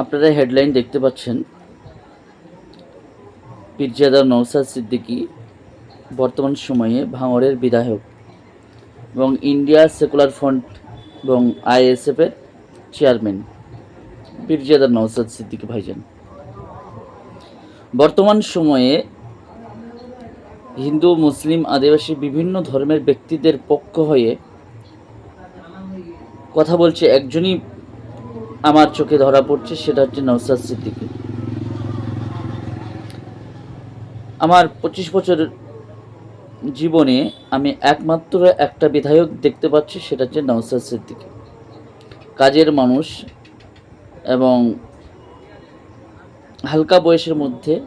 আপনারা হেডলাইন দেখতে পাচ্ছেন। পীরজাদা নৌসাদ সিদ্দিকী বর্তমান সময়ে ভাঙড়ের বিধায়ক এবং ইন্ডিয়া সেকুলার ফ্রন্ট এবং আইএসএফের চেয়ারম্যান পীরজাদা নৌসাদ সিদ্দিকী ভাইজান। বর্তমান সময়ে হিন্দু, মুসলিম, আদিবাসী বিভিন্ন ধর্মের ব্যক্তিদের পক্ষ হয়ে কথা বলছে একজনই আমার চোখে ধরা পড়ছে, সেটা হচ্ছে নৌসাদ সিদ্দিকী। আমার পঁচিশ বছরের জীবনে আমি একমাত্র একটা বিধায়ক দেখতে পাচ্ছি, সেটা হচ্ছে নৌসাদ সিদ্দিকী। কাজের মানুষ এবং হালকা বয়সের মধ্যে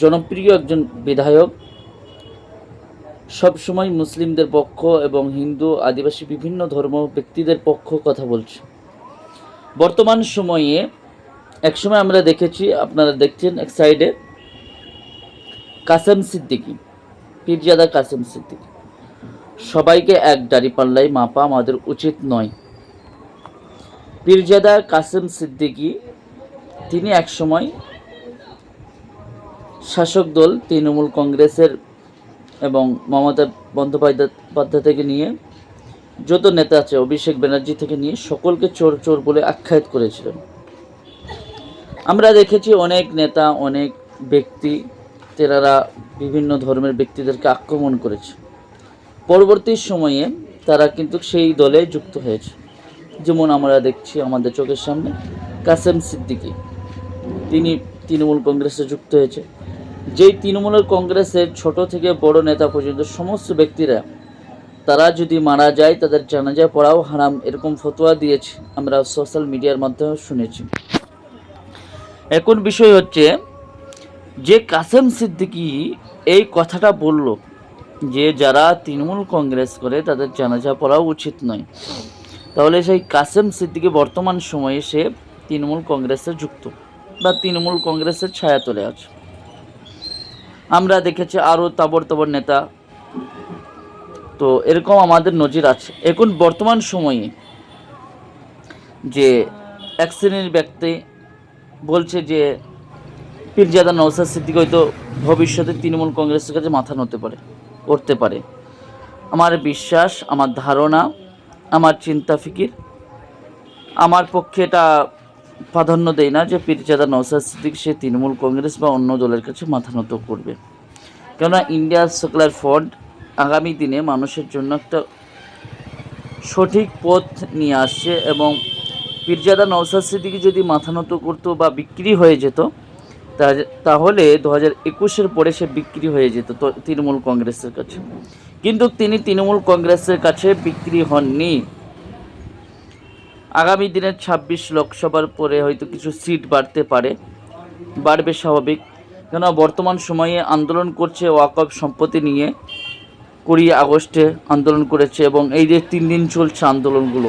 জনপ্রিয় একজন বিধায়ক। সবসময় মুসলিমদের পক্ষ এবং হিন্দু, আদিবাসী, বিভিন্ন ধর্ম ব্যক্তিদের পক্ষ কথা বলছে। বর্তমান সময়ে একসময় আমরা দেখেছি, আপনারা দেখছেন এক সাইডে কাসেম সিদ্দিকী, পীরজাদা কাসেম সিদ্দিকী। সবাইকে এক দাঁড়িপাল্লাই মাপা আমাদের উচিত নয়। পীরজাদা কাসেম সিদ্দিকী, তিনি একসময় শাসক দল তৃণমূল কংগ্রেসের এবং মমতা বন্দ্যোপাধ্যায় থেকে নিয়ে যত নেতা আছে অভিষেক ব্যানার্জি থেকে নিয়ে সকলকে চোর চোর বলে আখ্যায়িত করেছিলেন। আমরা দেখেছি অনেক নেতা, অনেক ব্যক্তি তেরারা বিভিন্ন ধর্মের ব্যক্তিদেরকে আক্রমণ করেছে। পরবর্তী সময়ে তারা কিন্তু সেই দলে যুক্ত হয়েছে। যেমন আমরা দেখছি আমাদের চোখের সামনে কাসেম সিদ্দিকি। তিনি তৃণমূল কংগ্রেসে যুক্ত হয়েছে। যেই তৃণমূলের কংগ্রেসের ছোট থেকে বড় নেতা পর্যন্ত সমস্ত ব্যক্তিরা তারা যদি মারা যায়, তাদের জানাজা পড়াও হারাম, এরকম ফতোয়া দিয়েছে, আমরা সোশ্যাল মিডিয়ার মাধ্যমে শুনেছি। এখন বিষয় হচ্ছে, যে কাসেম সিদ্দিকী এই কথাটা বলল যে, যারা তৃণমূল কংগ্রেস করে, তাদের জানাজা পড়াও উচিত নয়। তাহলে সেই কাসেম সিদ্দিকী বর্তমান সময়ে সে তৃণমূল কংগ্রেসে যুক্ত বা তৃণমূল কংগ্রেসের ছায়া তোলে আছে। আমরা দেখেছি আরও তাবর তাবর নেতা তো এরকম আমাদের নজির আছে। এখন বর্তমান সময়ে যে এক শ্রেণির ব্যক্তি বলছে যে পীরজাদা নৌসাদ সিদ্দিক হয়তো ভবিষ্যতে তৃণমূল কংগ্রেসের কাছে মাথা নতে পারে করতে পারে। আমার বিশ্বাস, আমার ধারণা, আমার চিন্তা ফিকির, আমার পক্ষে এটা প্রাধান্য দেয় না যে পীরজাদা নৌসাদ সিদ্দিক সে তৃণমূল কংগ্রেস বা অন্য দলের কাছে মাথা নত করবে। কেননা ইন্ডিয়া সেকুলার ফ্রন্ট আগামী দিনে মানুষের জন্য একটা সঠিক পথ নিয়ে আসছে এবং পীরজাদা নওসাদ সিদ্দিকি যদি মাথা নত করতো বা বিক্রি হয়ে যেত তাহলে দু হাজার একুশের পরে সে বিক্রি হয়ে যেত তৃণমূল কংগ্রেসের কাছে। কিন্তু তিনি তৃণমূল কংগ্রেসের কাছে বিক্রি হননি। আগামী দিনের ছাব্বিশ লোকসভার পরে হয়তো কিছু সিট বাড়তে পারে, বাড়বে স্বাভাবিক। কেন বর্তমান সময়ে আন্দোলন করছে ওয়াকফ সম্পত্তি নিয়ে। কুড়ি আগস্টে আন্দোলন করেছে এবং এই যে তিন দিন চলছে আন্দোলনগুলো,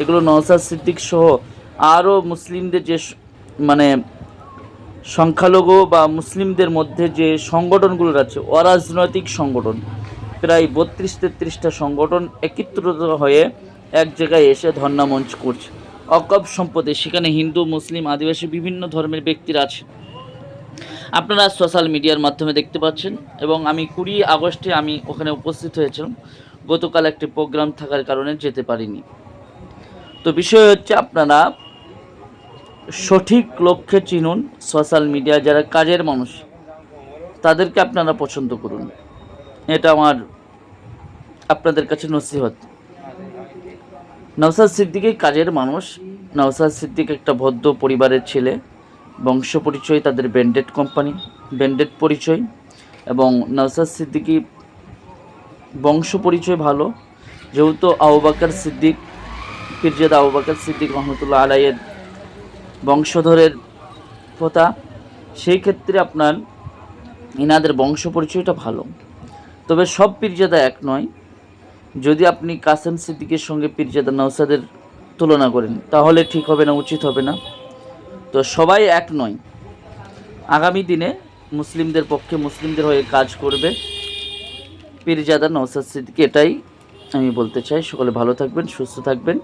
এগুলো নওসাদ সিদ্দিক সহ আরও মুসলিমদের যে মানে সংখ্যালঘু বা মুসলিমদের মধ্যে যে সংগঠনগুলো আছে অরাজনৈতিক সংগঠন, প্রায় বত্রিশ তেত্রিশটা সংগঠন একত্রিত হয়ে এক জায়গায় এসে ধর্ণা মঞ্চ করছে। অকব সম্পদে সেখানে হিন্দু, মুসলিম, আদিবাসী বিভিন্ন ধর্মের ব্যক্তিরা আছে। আপনারা সোশ্যাল মিডিয়ার মাধ্যমে দেখতে পাচ্ছেন এবং আমি কুড়ি আগস্টে আমি ওখানে উপস্থিত হয়েছিলাম। গতকাল একটি প্রোগ্রাম থাকার কারণে যেতে পারিনি। তো বিষয় হচ্ছে আপনারা সঠিক লক্ষ্যে চিনুন সোশ্যাল মিডিয়া যারা কাজের মানুষ, তাদেরকে আপনারা পছন্দ করুন। এটা আমার আপনাদের কাছে নসিহত। নওসাদ সিদ্দিকি কাজের মানুষ নওসাদ সিদ্দিক একটা ভদ্র পরিবারের ছেলে। বংশ পরিচয় তাদের ব্যান্ডেড কোম্পানি, ব্যান্ডেড পরিচয় এবং নওসাদ সিদ্দিকি বংশ পরিচয় ভালো। যেহেতু আউবাকার সিদ্দিক পীরজাদা আউবাকার সিদ্দিক রহমতুল্লাহ আলাইয়ের বংশধরের পোতা সেই ক্ষেত্রে আপনার ইনাদের বংশ পরিচয়টা ভালো। তবে সব পীরজাদা এক নয়। যদি আপনি কাসেম সিদ্দিকের সঙ্গে পীরজাদা নৌসাদের তুলনা করেন, তাহলে ঠিক হবে না, উচিত হবে না। তো সবাই এক নয় আগামী দিনে মুসলিমদের পক্ষে মুসলিমদের হয়ে কাজ করবে। পীরজাদা নৌসাদ সিদ্দিকি, এটাই আমি বলতে চাই। সকলে ভালো থাকবেন, সুস্থ থাকবেন।